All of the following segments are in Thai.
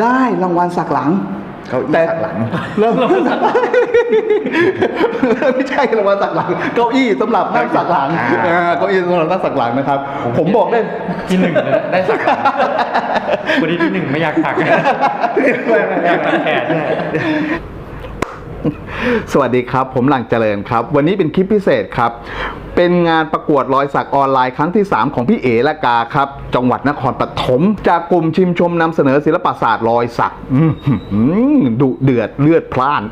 ได้รางวัลสักหลังเก้าอี้แต่สักหลัง เริ่มสักหลังไม่ใช่รางวัลสักหลัง เก้าอี้สำหรับนั่งสักหลังอ่าอ่าเก้าอี้สำหรับนั่งสักหลังนะครับ ผมบอกได้ ที่หนึ่งเลยนะได้สักคนที่ที่หนึ่งไม่อยากสักอยากตัดแขนเนี่ยสวัสดีครับ ผมหลังเจริญครับ วันนี้เป็นคลิปพิเศษครับ เป็นงานประกวดรอยสักออนไลน์ครั้งที่ 3 ของพี่เอละกาครับ จังหวัดนครปฐมจากกลุ่มชิมชมนำเสนอศิลปศาสตร์รอยสักดุเดือดเลือดพล่าน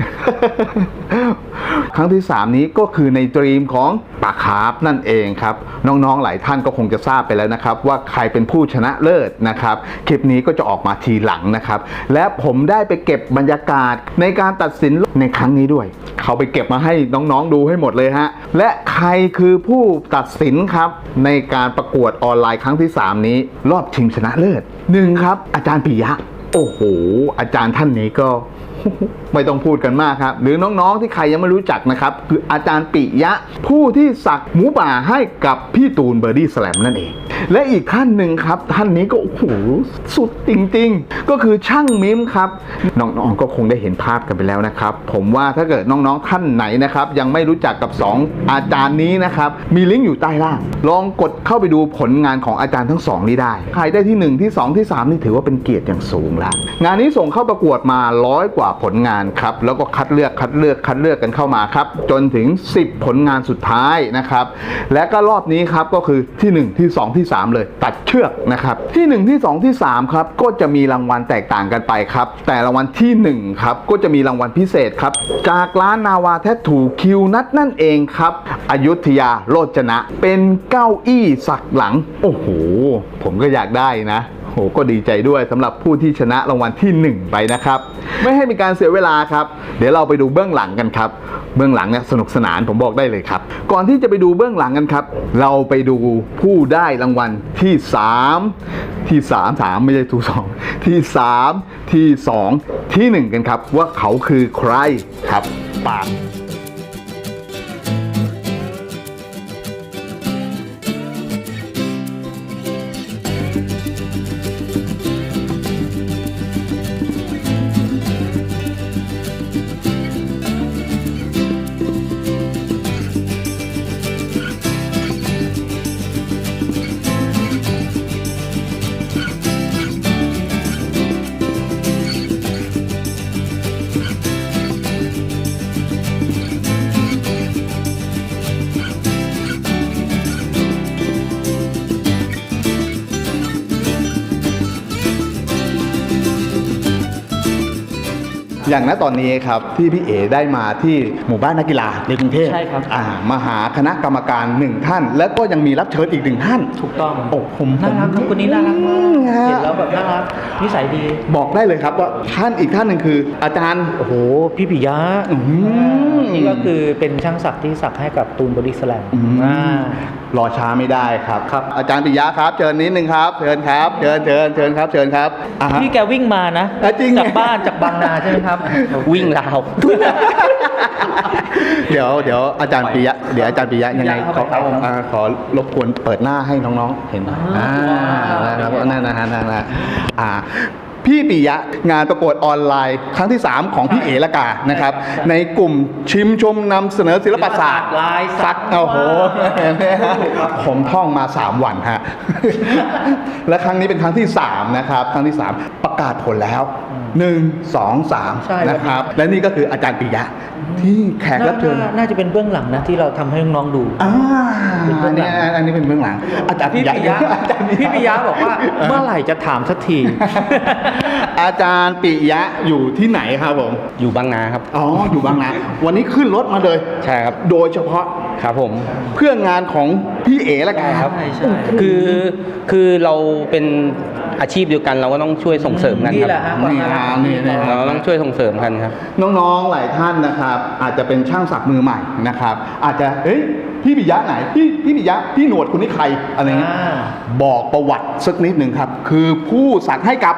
ครั้งที่ 3 นี้ก็คือในตรีมของปากคาร์ฟนั่นเองครับ น้องๆหลายท่านก็คงจะทราบไปแล้วนะครับ ว่าใครเป็นผู้ชนะเลิศนะครับ คลิปนี้ก็จะออกมาทีหลังนะครับ และผมได้ไปเก็บบรรยากาศในการตัดสินในครั้งนี้ด้วย เขาไปเก็บมาให้น้องๆดูให้หมดเลยฮะและใครคือผู้ตัดสินครับในการประกวดออนไลน์ครั้งที่ 3 นี้ รอบชิงชนะเลิศหนึ่งครับ อาจารย์ปิยะ โอ้โห อาจารย์ท่านนี้ก็ ไม่ต้องพูดกันมากครับ หรือน้องๆที่ใครยังไม่รู้จักนะครับ คืออาจารย์ปิยะ ผู้ที่สักหมูป่าให้กับพี่ตูนเบอร์ดี้แสลมนั่นเอง และอีกท่านหนึ่งครับ ท่านนี้ก็โอ้โหสุดจริงๆ ก็คือช่างมิมครับ น้องๆก็คงได้เห็นภาพกันไปแล้วนะครับ ผมว่าถ้าเกิดน้องๆท่านไหนนะครับ ยังไม่รู้จักกับ 2 อาจารย์นี้นะครับมีลิงก์อยู่ใต้ล่าง ลองกดเข้าไปดูผลงานของอาจารย์ทั้งสองนี้ได้ใครได้ที่ 1 ที่ 2 ที่ 3 นี่ถือว่าเป็นเกียรติอย่างสูงแล้วงานนี้ส่งเข้าประกวดมาร้อยกว่าผลงานครับ แล้วก็คัดเลือกคัดเลือกคัดเลือกกันเข้ามาครับ จนถึง 10 ผลงานสุดท้ายนะครับ และก็รอบนี้ครับก็คือที่ 1 ที่ 2 ที่ 3 เลย ตัดเชือกนะครับ ที่ 1 ที่ 2 ที่ 3 ครับ ก็จะมีรางวัลแตกต่างกันไปครับ แต่รางวัลทีหนึ่1 ครับ ก็จะมีรางวัลพิเศษครับ จากร้านนาวาแทททูคิวนัทนั่นเองครับอยุธยาโรจนะ เป็นเก้าอี้สักหลัง โอ้โห ผมก็อยากได้นะ โหก็ดีใจด้วยสำหรับผู้ที่ชนะรางวัลที่ 1 ไปนะครับ ไม่ให้มีการเสียเวลาครับ เดี๋ยวเราไปดูเบื้องหลังกันครับ เบื้องหลังเนี่ยสนุกสนานผมบอกได้เลยครับ ก่อนที่จะไปดูเบื้องหลังกันครับ เราไปดูผู้ได้รางวัลที่ 3 ที่ 3 3 ไม่ใช่ทูสองที่ 3 ที่ 2 ที่ 1 กันครับ ว่าเขาคือใครครับปาก อย่างณตอนนี้ครับที่พี่เอได้มาที่หมู่บ้านนักกีฬาในกรุงเทพใช่ครับ อ่ามาหาคณะกรรมการหนึ่งท่าน แล้วก็ยังมีรับเชิญอีกหนึ่งท่านถูกต้องโอ้ผมน่ารักครับคนนี้น่ารักมากอืฮะเห็นแล้วแบบน่ารักนิสัยดี บอกได้เลยครับว่าท่านอีกท่านหนึ่งคือ อาจารย์โอ้โหพี่ปิยะอืมนี่ก็คือเป็นช่างสักที่สักให้กับตูนบอดี้สแลมอืมอ่ารอช้าไม่ได้ครับครับ อาจารย์ปิยะครับเชิญนิดนึงครับเชิญครับเชิญเชิญเชิญครับเชิญครับอ่าฮะพี่แกวิ่งมานะอะจริงจากบ้านจากบางนาใช่ไหมครับวิ่งราวเดี๋ยวเดี๋ยวอาจารย์ปิยะเดี๋ยวอาจารย์ปิยะยังไงปิยะขอเข้าไปครับผมอ่าขอรบกวนเปิดหน้าให้น้องๆ เห็นไหมอ่าอ่านะครับนั่นนะฮะนั่นนะอ่าพี่ปิยะงานประกวดออนไลน์ครั้งที่ 3 ของพี่เอละกานะครับ ในกลุ่มชิมชมนำเสนอศิลปศาสตร์ลายสัสักกโอ้โหเห็นไหมฮะผมท่องมา 3 วันฮะและครั้งนี้เป็นครั้งที่ 3 นะครับ ครั้งที่ 3 ประกาศผลแล้ว 1 2ใช่3นะครับ และนี่ก็คืออาจารย์ปิยะที่แขกรับเชิญน่าน่าจะเป็นเบื้องหลังนะที่เราทำให้น้องๆดูอ่าเป็นเบื้อัอนงหลันี้งอันนี้เป็นเบื้องหลัง อาจารย์พี่ปิยะอาจารย์พี่ปิยะบอกว่าเมื่อไหร่จะถามสักที อาจารย์ปิยะอยู่ที่ไหนครับผม อยู่บางนาครับ อ๋อ อยู่บางนา วันนี้ขึ้นรถมาเลย ใช่ครับ โดยเฉพาะ ครับผม เพื่องานของพี่เอ๋ละกันครับใช่ใช่คือคือเราเป็นอาชีพเดียวกันเราก็ต้องช่วยส่งเสริมกันนี่คแหรัละบฮะความน่ารักของนี่พี่นี่เขาเราต้องช่วยส่งเสริมกันครับ น้องๆ หลายท่านนะครับ อาจจะเป็นช่างสักมือใหม่นะครับ อาจจะเอ้ยพี่ปิยะไหนพี่พี่ปิยะพี่หนวดคนนี้ใครอะไรเงี้ยอ่า บอกประวัติสักนิดหนึ่งครับ คือผู้สักให้กับ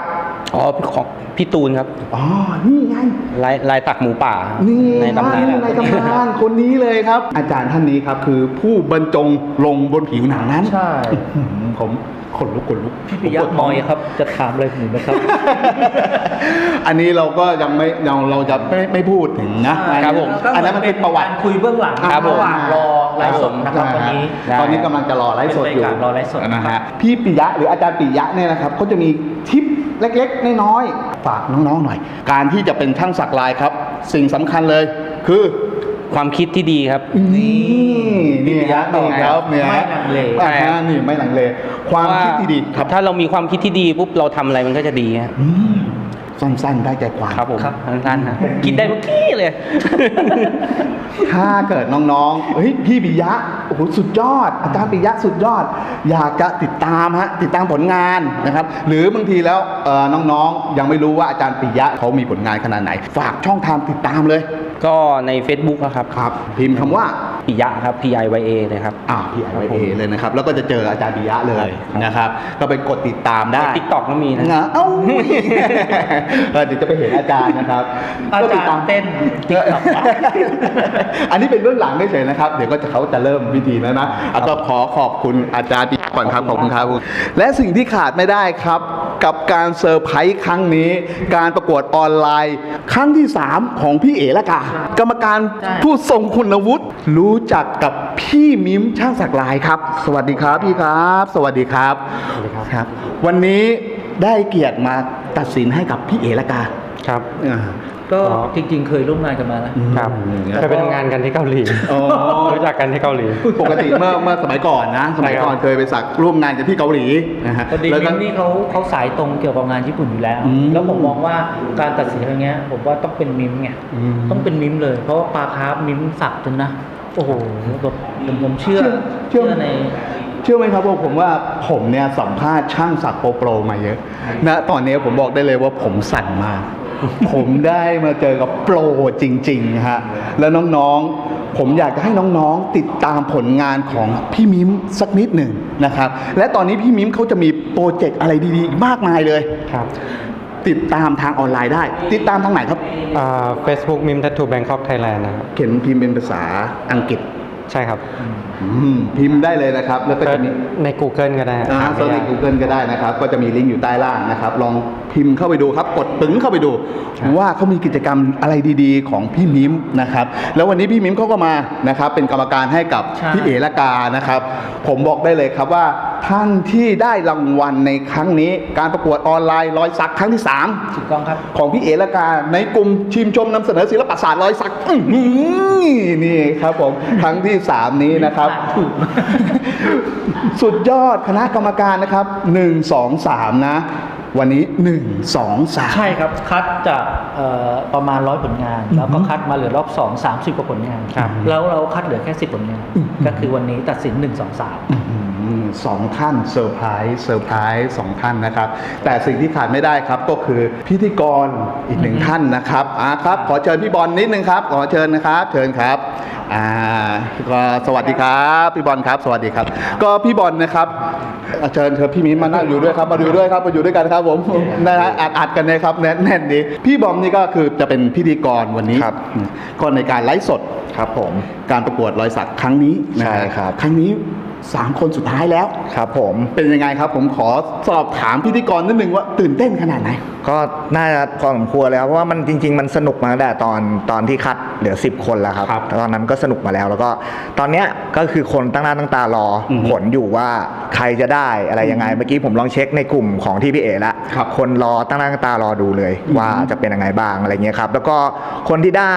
อ๋อของพี่ตูนครับ อ๋อ นี่ไง ลายลายตักหมูป่า นี่ในตำนานในตำนานคนนี้เลยครับ อาจารย์ท่านนี้ครับ คือผู้บรรจงลงบนผิวหนังนั้น ใช่อื้อหือ ผมขนลุกขนลุกพี่ปิยะผมปวดมท้งอยครับ จะถามอะไรผมไหมครับ อันนี้เราก็ยังไม่เราเราจะไม่ไม่พูดถึงนะครับผมอันนั้นมันเป็นประวัติคุยเบื้องหลังครับผมระหว่างรอไลฟ์สดนะครับวันนี้ตอนนี้กำลังจะรอไลฟ์สดอยู่เป็นบรรยากาศรอไลฟ์สดนะฮะพี่ปิยะหรืออาจารย์ปิยะเนี่ยนะครับเขาจะมีทิปเล็กๆน้อยๆฝากน้องๆหน่อย การที่จะเป็นช่างสักลายครับ สิ่งสำคัญเลยคือ ความคิดที่ดีครับ นี่นี่ฮะนี่ครับเนี่ยไม่ลังเลอ่าฮะนี่ไม่หลังเล ความคิดที่ดีครับ ถ้าเรามีความคิดที่ดีปุ๊บเราทำอะไรมันก็จะดีฮะอืม สั้นๆ ได้ใจความครับผมสั้นๆนะคิดได้ทุกที่เลย ถ้าเกิดน้องๆเฮ้ยพี่ปิยะโอ้โหสุดยอด อาจารย์ปิยะสุดยอด อยากจะติดตามฮะติดตามผลงานนะครับ หรือบางทีแล้วเอ่อน้องๆ ยังไม่รู้ว่าอาจารย์ปิยะเขามีผลงานขนาดไหน ฝากช่องทางติดตามเลย ก็ใน Facebook นะครับครับ พิมพ์คำว่าปิยะครับ P I Y A เลยครับ อ่าพี่ไอไวเอเลยนะครับ แล้วก็จะเจออาจารย์ปิยะเลยครับนะครับ ก็ไปกดติดตามได้ติ๊กต็อกก็มีนะ นะเอ้าเออเดี๋ยวจะไปเห็นอาจารย์นะครับอาก็จาติดรตามย์เต้นติ๊กต็อกอันนี้เป็นเรื่องหลังเฉยๆนะครับ เดี๋ยวก็จะเขาจะเริ่มวิธีแล้วนะอะก็ขอขอบคุณอาจารย์ปี ก่อนครับขอบคุณครับ และสิ่งที่ขาดไม่ได้ครับ กับการเซอร์ไพรส์ครั้งนี้ การประกวดออนไลน์ ครั้งที่ 3 ของพี่เอ๋ละกากรรมการใช่ผู้ทรงคุณวุฒิรู้จักกับพี่มิมช่างสักลายครับ สวัสดีครับพี่ครับ สวัสดีครับครับ วันนี้ได้เกียรติมาตัดสินให้กับพี่เอ๋ละกาครับอ่า ก็จริง ๆ เคยร่วมงานกันมาแล้วครับเคยไปทำงานกันที่เกาหลีอ๋อรู้จักกันที่เกาหลี ปกติเมื่อเมื่อสมัยก่อนนะ สมัยก่อนใช่ครับเคยไปสักร่วมงานกันที่เกาหลีนะฮะพอดีแล้วก็มิมนี่เขาเขาสายตรงเกี่ยวกับงานญี่ปุ่นอยู่แล้วอืมแล้วผมมองว่าการตัดสินอย่างเงี้ย ผมว่าต้องเป็นมิมไงอืมต้องเป็นมิมเลย เพราะว่าปลาคาร์ฟมิมสักจนนะโอ้โหแบบผมผมเชื่อเชื่อในเชื่อไหมครับว่าผมว่าผมเนี่ยสัมภาษณ์ช่างสักโปรโปรมาเยอะนะตอนนี้ผมบอกได้เลยว่าผมสั่นมาก ผมได้มาเจอกับโปรจริงๆฮะแล้วน้องๆ ผมอยากจะให้น้องๆติดตามผลงานของพี่มิมสักนิดหนึ่งนะครับ และตอนนี้พี่มิมเขาจะมีโปรเจกต์อะไรดีๆอีกมากมายเลยครับ ติดตามทางออนไลน์ได้ ติดตามทางไหนครับเฟซบุ๊กมิมทัตทูแบงคอกไทยแลนด์นะครับเขียนพิมพ์เป็นภาษาอังกฤษใช่ครับอืม พิมพ์ได้เลยนะครับ แล้วก็จะมีใน Google ก็ได้อ่าหาเซิร์ชในไม่ยาก Google ก็ได้นะครับ ก็จะมีลิงก์อยู่ใต้ล่างนะครับ ลองพิมพ์เข้าไปดูครับ กดปึ้งเข้าไปดู ว่าเขามีกิจกรรมอะไรดีๆ ของพี่มิมนะครับ แล้ววันนี้พี่มิมเขาก็มานะครับ เป็นกรรมการให้กับใช่พี่เอละกานะครับ ผมบอกได้เลยครับว่าท่านที่ได้รางวัลในครั้งนี้ การประกวดออนไลน์รอยสักครั้งที่3ถูกต้องครับ ของพี่เอละกาในกลุ่มชิมชมนำเสนอศิลปศาสตร์รอยสักอื้อหือนี่ครับผมครั้งที่ 3 นี้นะครับถูก สุดยอดคณะกรรมการนะครับ 1 2 3 นะ วันนี้ 1 2 3 ใช่ครับ คัดจากเอ่อประมาณร้อยผลงาน แล้วก็คัดมาเหลือรอบสองสามสิบกว่าผลงานครับแล้วเราคัดเหลือแค่สิบผลงาน ก็คือวันนี้ตัดสินหนึ่งสองสามอืมสองท่านเซอร์ไพรส์เซอร์ไพรส์สองท่านนะครับ แต่สิ่งที่ขาดไม่ได้ครับก็คือพิธีกรอีกหนึ่งท่านนะครับอ่าครับ ขอเชิญพี่บอลนิดนึงครับ ขอเชิญนะครับ เชิญครับอ่าก็สวัสดีครับ พี่บอลครับ สวัสดีครับ ก็พี่บอลนะครับ อ่าเชิญเชิญพี่มิ้นมานั่งอยู่ด้วยครับมาดูด้วยครับมาอยู่ด้วยกันครับผมนะฮะอัดอัดกันเลยครับแน่นแน่นดีพี่บอมนี่ก็คือจะเป็นพิธีกรวันนี้ครับก็ในการไลฟ์สดครับผมการประกวดรอยสักครั้งนี้นะใช่ครับ ครั้งนี้สามคนสุดท้ายแล้วครับ ผมเป็นยังไงครับ ผมขอสอบถามพิธีกรนิดนึงว่าตื่นเต้นขนาดไหนก็น่าจะพอสมควรแล้วเพราะว่ามันจริง ๆ มันสนุกมาตั้งแต่ตอนตอนที่คัดเหลือ 10 คนแล้วครับครับตอนนั้นก็สนุกมาแล้ว แล้วก็ตอนเนี้ยก็คือคนตั้งหน้าตั้งตารออมผลอยู่ว่าใครจะได้อะไรยังไงเมื่อกี้ผมลองเช็คในกลุ่มของที่พี่เอละครับคนรอตั้งหน้าตั้งตารอดูเลยว่าจะเป็นยังไงบ้างอะไรเงี้ยครับแล้วก็คนที่ได้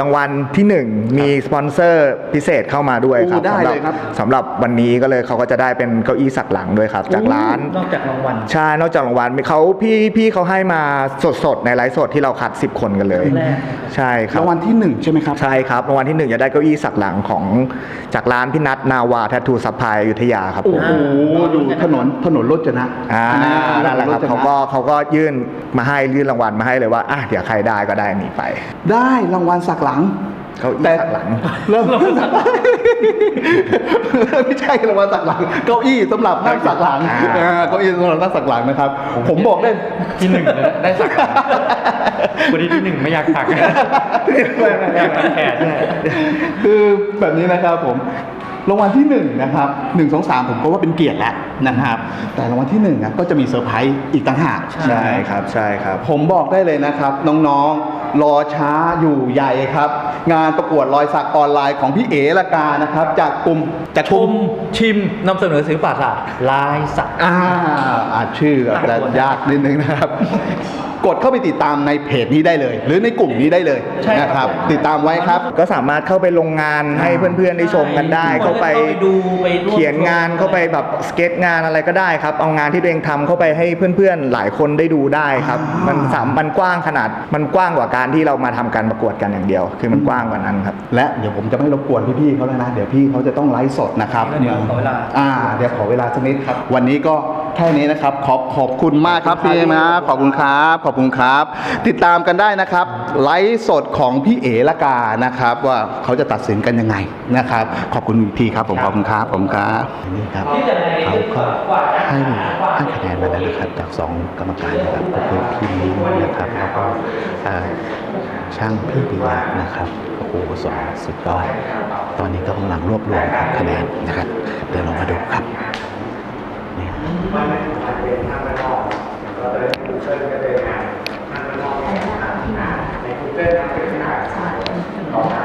รางวัลที่หนึ่งมีสปอนเซอร์พิเศษเข้ามาด้วยครับโอ้ได้สำหรัเลยครับ สำหรับวันนี้ก็เลยเขาก็จะได้เป็นเก้าอี้สักหลังด้วยครับ จากร้าน นอกจากรางวัล ใช่ นอกจากรางวัลมีเขาพี่พี่เขาให้มาสดๆ ในไลฟ์สดที่เราคัด 10 คนกันเลยแรกใช่ครับรางวัลที่หนึ่งใช่ไหมครับ ใช่ครับรางวัลที่หนึ่งจะได้เก้าอี้สักหลังของจากร้านพี่นัทนาวาแททูซัพพลายอยุธยาครับโอ้โหอยู่ถนนถนนรจนะอ่านั่นแหละครับถนนจเขาก็เขาก็ยื่นมาให้ยื่นรางวัลมาให้เลยว่าอะเดี๋ยวใครได้ก็ได้อันนี้ไป ได้รางวัลสักหลัง เก้าอี้แต่สักหลังเริ่มสักหลังไม่ใช่รางวัลสักหลัง เก้าอี้สำหรับนั่งสักหลังอ่าอ่าเก้าอี้สำหรับนั่งสักหลังนะครับ ผมบอกได้ที่หนึ่งเลยนะได้สักวันนี้ที่หนึ่งไม่อยากสักอยากตัดแขนคือแบบนี้นะครับผมรางวัลที่หนึ่งนะครับหนึ่งสองสามผมก็ว่าเป็นเกียรติแล้วนะครับ แต่รางวัลที่หนึ่งอะก็จะมีเซอร์ไพรส์อีกต่างหากใช่ครับใช่ครับ ผมบอกได้เลยนะครับ น้องๆ รอช้าอยู่ใหญ่ครับ งานประกวดรอยสักออนไลน์ของพี่เอ๋ละกานะครับ จากกลุ่มจากชกลุ่มชิมนำเสนอศิลปศาสตร์ลายสัก อ่าอาจชื่ออาจจะยากนิดนึงนะครับ กดเข้าไปติดตามในเพจนี้ได้เลย หรือในกลุ่มนี้ได้เลยใช่ครับนะครับ ติดตามไว้ครับ ก็สามารถเข้าไปลงงานให้เพื่อนๆได้ชมกันได้ เข้าไปเข้าไปดูไปร่วมเขียนงานเข้าไปแบบสเก็ตงานอะไรก็ได้ครับ เอางานที่ตัวเองทำเข้าไปให้เพื่อนๆหลายคนได้ดูได้ครับ มันสามมันกว้างขนาด มันกว้างกว่าการที่เรามาทำการประกวดกันอย่างเดียว คือมันกว้างกว่านั้นครับ และเดี๋ยวผมจะไม่รบกวนพี่ๆเขาแล้วนะ เดี๋ยวพี่เขาจะต้องไลฟ์สดนะครับ เดี๋ยวขอเวลา อ่า เดี๋ยวขอเวลาสักนิดครับ วันนี้ก็ แค่นี้นะครับ ขอบขอบคุณมากครับพี่นะขอบคุณครับ ขอบคุณครับ ติดตามกันได้นะครับ ไลฟ์สดของพี่เอละกานะครับ ว่าเขาจะตัดสินกันยังไงนะครับ ขอบคุณอีกทีครับผมขอบคุณครับผมครับนี่ครับเขาก็ให้ให้คะแนนมาแล้วนะครับจากสองกรรมการนะครับก็คือพี่นิ้งนะครับแล้วก็เอ่อช่างพี่ปิยะนะครับโอ้โหสองสุดยอดตอนนี้ก็กำลังรวบรวมครับคะแนนนะครับเดี๋ยวเรามาดูครับ มันไม่ถูกการเป็ยนทางระนอกเราจะได้กูเกิลก็เลยงานทางระนอกแข่งขันในกูเกิลนะเป็นขนาดต่อมา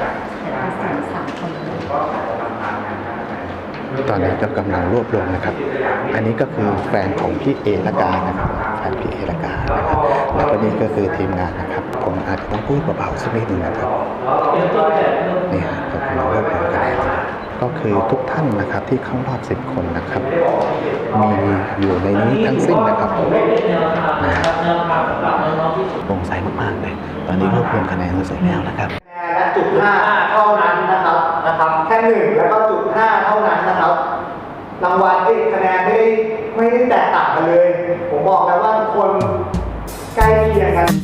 จากทางสามสามคนก็ทำตมงานตอนนี้ก็กำลังรวบรวมนะครับ อันนี้ก็คือแฟนของพี่เอละกานะครับแฟนพี่เอละกานะครับแล้วก็นี่ก็คือทีมงานนะครับ ผมอาจจะต้องพูดเบาๆสักนิดหนึ่งนะครับนี่ฮะกำลังรวบรวมกันนะครับ ก็คือทุกท่านนะครับที่เข้ารอบ 10 คนนะครับ มีอยู่ในนี้ทั้งสิ้นนะครับนะฮะโปร่งใสมากๆเลย ตอนนี้รวบรวมคะแนนเสร็จแล้วนะครับและจุดห้าเท่านั้นนะครับนะครับ แค่หนึ่งแล้วก็จุดห้าเท่านั้นนะครับ รางวัลเอ้ยคะแนนไม่ได้ไม่ได้แตกต่างกันเลย ผมบอกแล้วว่าทุกคนใกล้เคียงกัน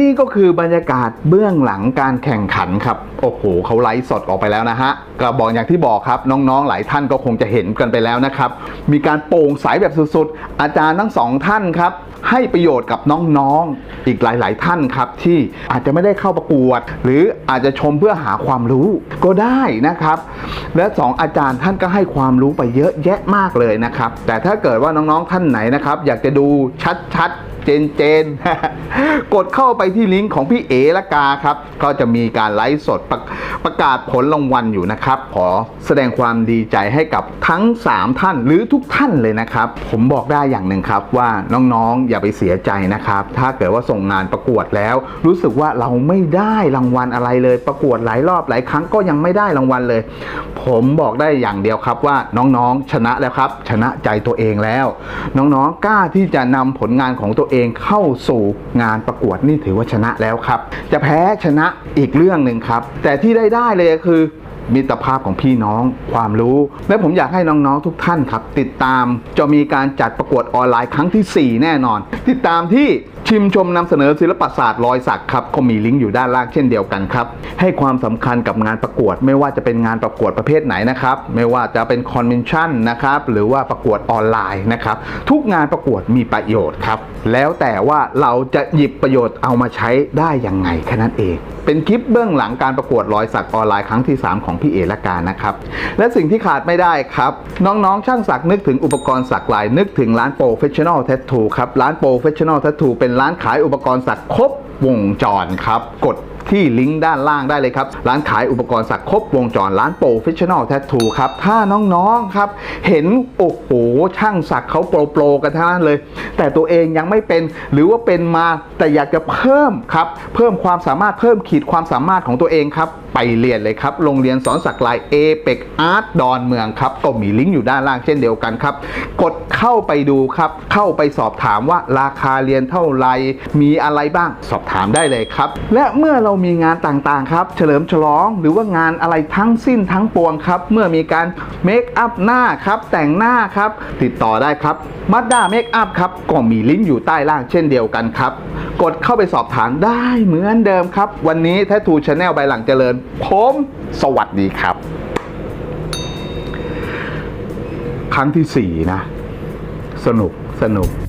นี่ก็คือบรรยากาศเบื้องหลังการแข่งขันครับโอ้โหเขาไลฟ์สดออกไปแล้วนะฮะก็บอกอย่างที่บอกครับน้องๆ หลายท่านก็คงจะเห็นกันไปแล้วนะครับ มีการโปร่งใสแบบสุดๆ อาจารย์ทั้งสองท่านครับให้ประโยชน์กับน้องๆ อีกหลายๆท่านครับ ที่อาจจะไม่ได้เข้าประกวด หรืออาจจะชมเพื่อหาความรู้ก็ได้นะครับ และสองอาจารย์ท่านก็ให้ความรู้ไปเยอะแยะมากเลยนะครับ แต่ถ้าเกิดว่าน้องๆท่านไหนนะครับ อยากจะดูชัดๆ เจนเจนกดเข้าไปที่ลิงก์ของพี่เอละกาครับ ก็จะมีการไลฟ์สดประประกาศผลรางวัลอยู่นะครับ ขอแสดงความดีใจให้กับทั้ง 3 ท่านหรือทุกท่านเลยนะครับ ผมบอกได้อย่างหนึ่งครับว่าน้องๆอย่าไปเสียใจนะครับ ถ้าเกิดว่าส่งงานประกวดแล้ว รู้สึกว่าเราไม่ได้รางวัลอะไรเลย ประกวดหลายรอบหลายครั้งก็ยังไม่ได้รางวัลเลย ผมบอกได้อย่างเดียวครับว่าน้องๆชนะแล้วครับ ชนะใจตัวเองแล้ว น้องๆกล้าที่จะนำผลงานของตัวเองเข้าสู่งานประกวดนี่ถือว่าชนะแล้วครับ จะแพ้ชนะอีกเรื่องหนึ่งครับ แต่ที่ได้ได้เลยคือมิตรภาพของพี่น้องความรู้ และผมอยากให้น้องๆทุกท่านครับ ติดตามจะมีการจัดประกวดออนไลน์ครั้งที่ 4 แน่นอน ติดตามที่ชิมชมนำเสนอศิลปศาสตร์รอยสักครับก็มีลิงก์อยู่ด้านล่างเช่นเดียวกันครับให้ความสำคัญกับงานประกวด ไม่ว่าจะเป็นงานประกวดประเภทไหนนะครับไม่ว่าจะเป็นคอนเวนชั่นนะครับหรือว่าประกวดออนไลน์นะครับทุกงานประกวดมีประโยชน์ครับแล้วแต่ว่าเราจะหยิบประโยชน์เอามาใช้ได้ยังไงแค่นั้นเอง เป็นคลิปเบื้องหลังการประกวดรอยสักออนไลน์ครั้งที่ 3 ของพี่เอละกานะครับและสิ่งที่ขาดไม่ได้ครับ น้องๆช่างสักนึกถึงอุปกรณ์สักลายนึกถึงร้าน Professional Tattoo ครับร้าน Professional Tattoo เป็นร้านขายอุปกรณ์สักครบ วงจรครับ กดที่ลิงก์ด้านล่างได้เลยครับ ร้านขายอุปกรณ์สักครบวงจรร้าน Professional Tattoo ครับ ถ้าน้องๆครับ เห็น โอ้โห ช่างสักเขาโปรโปรกันทั้งนั้นเลย แต่ตัวเองยังไม่เป็นหรือว่าเป็นมาแต่อยากจะเพิ่มครับ เพิ่มความสามารถเพิ่มขีดความสามารถของตัวเองครับ ไปเรียนเลยครับ โรงเรียนสอนสักลายเอเปกอาร์ตดอนเมืองครับก็มีลิงก์อยู่ด้านล่างเช่นเดียวกันครับ กดเข้าไปดูครับ เข้าไปสอบถามว่าราคาเรียนเท่าไหร่มีอะไรบ้างสอบถามได้เลยครับ และเมื่อเรามีงานต่างๆครับ เฉลิมฉลองหรือว่างานอะไรทั้งสิ้นทั้งปวงครับ เมื่อมีการเมคอัพหน้าครับแต่งหน้าครับ ติดต่อได้ครับมัดด้าเมคอัพครับก็มีลิงก์อยู่ใต้ล่างเช่นเดียวกันครับ กดเข้าไปสอบถามได้เหมือนเดิมครับ วันนี้แททูชาแนลใบหลังเจริญผมสวัสดีครับ ครั้งที่สี่นะ สนุกสนุก